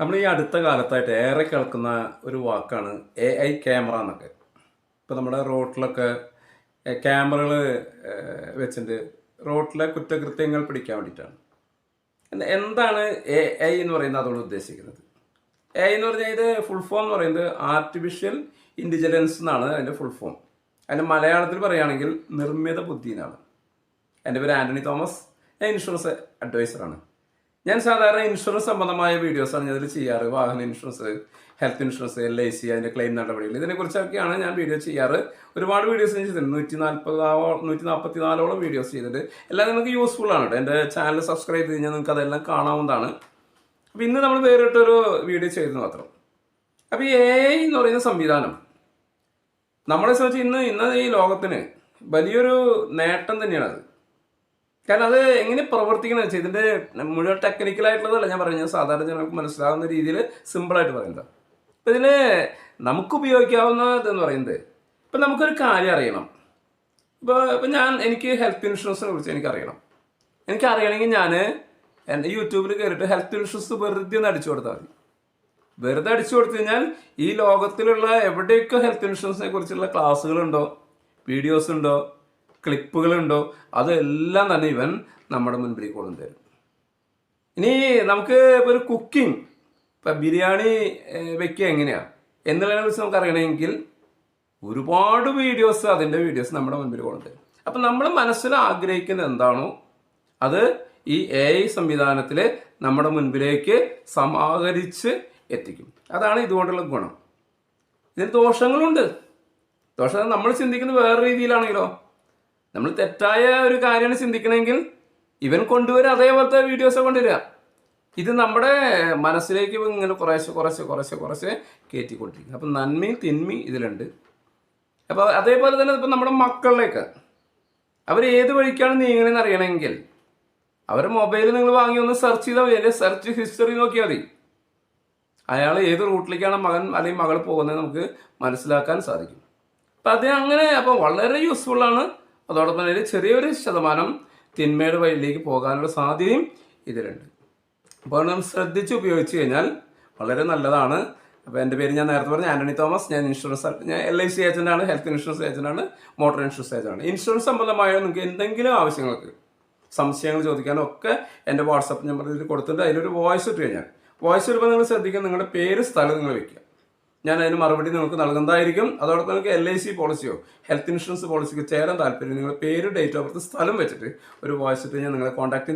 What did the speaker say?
നമ്മൾ ഈ അടുത്ത കാലത്തായിട്ട് ഏറെ കേൾക്കുന്ന ഒരു വാക്കാണ് എ ഐ ക്യാമറ എന്നൊക്കെ. ഇപ്പോൾ നമ്മുടെ റോട്ടിലൊക്കെ ക്യാമറകൾ വെച്ചിട്ട് റോട്ടിലെ കുറ്റകൃത്യങ്ങൾ പിടിക്കാൻ വേണ്ടിയിട്ടാണ്. എന്താണ് എ ഐ എന്ന് പറയുന്നത് അതുകൊണ്ട് ഉദ്ദേശിക്കുന്നത്? എ ഐ എന്ന് പറഞ്ഞാൽ ഇത് ഫുൾ ഫോം എന്ന് പറയുന്നത് ആർട്ടിഫിഷ്യൽ ഇന്റലിജൻസ് എന്നാണ് അതിന്റെ ഫുൾ ഫോം അതിന്റെ മലയാളത്തിൽ പറയുകയാണെങ്കിൽ നിർമ്മിത ബുദ്ധി എന്നാണ്. എന്റെ പേര് ആന്റണി തോമസ്. ഞാൻ ഇൻഷുറൻസ് അഡ്വൈസറാണ് ഞാൻ സാധാരണ ഇൻഷുറൻസ് സംബന്ധമായ വീഡിയോസാണ് ഞാൻ ഇതിൽ ചെയ്യാറ്. വാഹന insurance health insurance L I C അതിന്റെ ക്ലെയിം നടപടികൾ. ഇതിനെക്കുറിച്ചൊക്കെയാണ് ഞാൻ വീഡിയോ ചെയ്യാറ്. ഒരുപാട് വീഡിയോസ് ഞാൻ ചെയ്തിട്ടുണ്ട്. നൂറ്റി നാൽപ്പതോ നൂറ്റി നാൽപ്പത്തി നാലോളം വീഡിയോസ് ചെയ്തിട്ടുണ്ട്. എല്ലാം നിങ്ങൾക്ക് യൂസ്ഫുൾ ആണ് കേട്ടോ എന്റെ ചാനൽ സബ്സ്ക്രൈബ് ചെയ്ത് കഴിഞ്ഞാൽ നിങ്ങൾക്ക് അതെല്ലാം കാണാവുന്നതാണ്. അപ്പോൾ ഇന്ന് നമ്മൾ വേറിട്ടൊരു വീഡിയോ ചെയ്തു മാത്രം. അപ്പോൾ ഈ എ ഐ എന്ന് പറയുന്ന സംവിധാനം നമ്മളെ സംബന്ധിച്ച് ഇന്ന് ഇന്ന് ഈ ലോകത്തിന് വലിയൊരു നേട്ടം തന്നെയാണത്. കാരണം അത് എങ്ങനെ പ്രവർത്തിക്കണം വെച്ചാൽ ഇതിന്റെ മുഴുവൻ ടെക്നിക്കൽ ആയിട്ടുള്ളതല്ല ഞാൻ പറയുന്നത്. സാധാരണ ജനങ്ങൾക്ക് മനസ്സിലാവുന്ന രീതിയിൽ സിമ്പിളായിട്ട് പറയുന്നത്. അപ്പം ഇതിന് നമുക്ക് ഉപയോഗിക്കാവുന്നത് എന്ന് പറയുന്നത് ഇപ്പം നമുക്കൊരു കാര്യം അറിയണം. ഇപ്പോൾ ഇപ്പം ഞാൻ എനിക്ക് ഹെൽത്ത് ഇൻഷുറൻസിനെ കുറിച്ച് എനിക്ക് അറിയണമെങ്കിൽ ഞാൻ എന്റെ യൂട്യൂബിൽ കയറിയിട്ട് ഹെൽത്ത് ഇൻഷുറൻസ് വെറുതെ ഒന്ന് അടിച്ചു കൊടുത്താൽ മതി. വെറുതെ അടിച്ചു കൊടുത്തു കഴിഞ്ഞാൽ ഈ ലോകത്തിലുള്ള എവിടെയൊക്കെ ഹെൽത്ത് ഇൻഷുറൻസിനെ കുറിച്ചുള്ള ക്ലാസ്സുകളുണ്ടോ വീഡിയോസ് ഉണ്ടോ? ക്ലിപ്പുകളുണ്ടോ അതെല്ലാം തന്നെ ഇവൻ നമ്മുടെ മുൻപിലേക്ക് കൊണ്ടുവരും ഇനി നമുക്ക് ഇപ്പോൾ ഒരു കുക്കിംഗ് ഇപ്പം ബിരിയാണി വെക്കുക എങ്ങനെയാണ് എന്നുള്ളതിനെ കുറിച്ച് നമുക്ക് അറിയണമെങ്കിൽ ഒരുപാട് വീഡിയോസ് അതിന്റെ വീഡിയോസ് നമ്മുടെ മുൻപിൽ കൊണ്ടുതരും അപ്പം നമ്മൾ മനസ്സിൽ ആഗ്രഹിക്കുന്ന എന്താണോ അത് ഈ എ ഐ സംവിധാനത്തിൽ നമ്മുടെ മുൻപിലേക്ക് സമാഹരിച്ച് എത്തിക്കും. അതാണ് ഇതുകൊണ്ടുള്ള ഗുണം. ഇതിന് ദോഷങ്ങളുണ്ട്. ദോഷം നമ്മൾ ചിന്തിക്കുന്നത് വേറെ രീതിയിലാണെങ്കിലോ? നമ്മൾ തെറ്റായ ഒരു കാര്യമാണ് ചിന്തിക്കണമെങ്കിൽ ഇവൻ കൊണ്ടുവരും അതേപോലത്തെ വീഡിയോസ് കൊണ്ടുവരിക. ഇത് നമ്മുടെ മനസ്സിലേക്ക് ഇങ്ങനെ കുറേശ്ശെ കുറേശ്ശെ കുറേശ്ശെ കുറേശ്ശെ കയറ്റിക്കൊണ്ടിരിക്കും അപ്പം നന്മയും തിന്മയും ഇതിലുണ്ട്. അപ്പോൾ അതേപോലെ തന്നെ ഇപ്പം നമ്മുടെ മക്കളിലേക്ക്. അവർ ഏത് വഴിക്കാണ് നീങ്ങണമെന്ന് അറിയണമെങ്കിൽ അവർ മൊബൈൽ നിങ്ങൾ വാങ്ങി ഒന്ന് സെർച്ച് ചെയ്താൽ മതി. സെർച്ച് ഹിസ്റ്ററി നോക്കിയാൽ മതി. അയാൾ ഏത് റൂട്ടിലേക്കാണ് മകൻ അല്ലെങ്കിൽ മകൾ പോകുന്നത് നമുക്ക് മനസ്സിലാക്കാൻ സാധിക്കും. അപ്പം അത് അങ്ങനെ അപ്പോൾ വളരെ യൂസ്ഫുള്ളാണ് അതോടൊപ്പം തന്നെ ചെറിയൊരു ശതമാനം തിന്മയുടെ വഴിയിലേക്ക് പോകാനുള്ള സാധ്യതയും ഇതിലുണ്ട്. അപ്പോൾ നമ്മൾ ശ്രദ്ധിച്ച് ഉപയോഗിച്ച് കഴിഞ്ഞാൽ വളരെ നല്ലതാണ്. അപ്പോൾ എന്റെ പേര് ഞാൻ നേരത്തെ പറഞ്ഞു ആന്റണി തോമസ്. ഞാൻ ഇൻഷുറൻസ് ഞാൻ എൽ ഐ സി ഏജന്റാണ് ഹെൽത്ത് ഇൻഷുറൻസ് ഏജന്റാണ് മോട്ടോർ ഇൻഷുറൻസ് ഏജന്റാണ്. ഇൻഷുറൻസ് സംബന്ധമായ നിങ്ങൾക്ക് എന്തെങ്കിലും ആവശ്യങ്ങൾക്ക് സംശയങ്ങൾ ചോദിക്കാനും ഒക്കെ എന്റെ വാട്സപ്പ് നമ്പർ ഇതിൽ കൊടുത്തിട്ട് അതിലൊരു വോയിസ് ഇട്ട് കഴിഞ്ഞാൽ വോയിസ് ഇടുമ്പോൾ നിങ്ങൾ ശ്രദ്ധിക്കുക നിങ്ങളുടെ പേര് സ്ഥലം നിങ്ങൾ വെക്കുക. ഞാൻ അതിന് മറുപടി നിങ്ങൾക്ക് നൽകുന്നതായിരിക്കും. അതോടൊപ്പം നിങ്ങൾക്ക് എൽ ഐ സി പോളിസിയോ ഹെൽത്ത് ഇൻഷുറൻസ് പോളിസിക്കോ ചേരാൻ താല്പര്യം നിങ്ങളുടെ പേര് ഡേറ്റ് ഓഫ് ബർത്ത് സ്ഥലം വെച്ചിട്ട് ഒരു വോയിസ് ഞാൻ നിങ്ങളെ കോൺടാക്ട്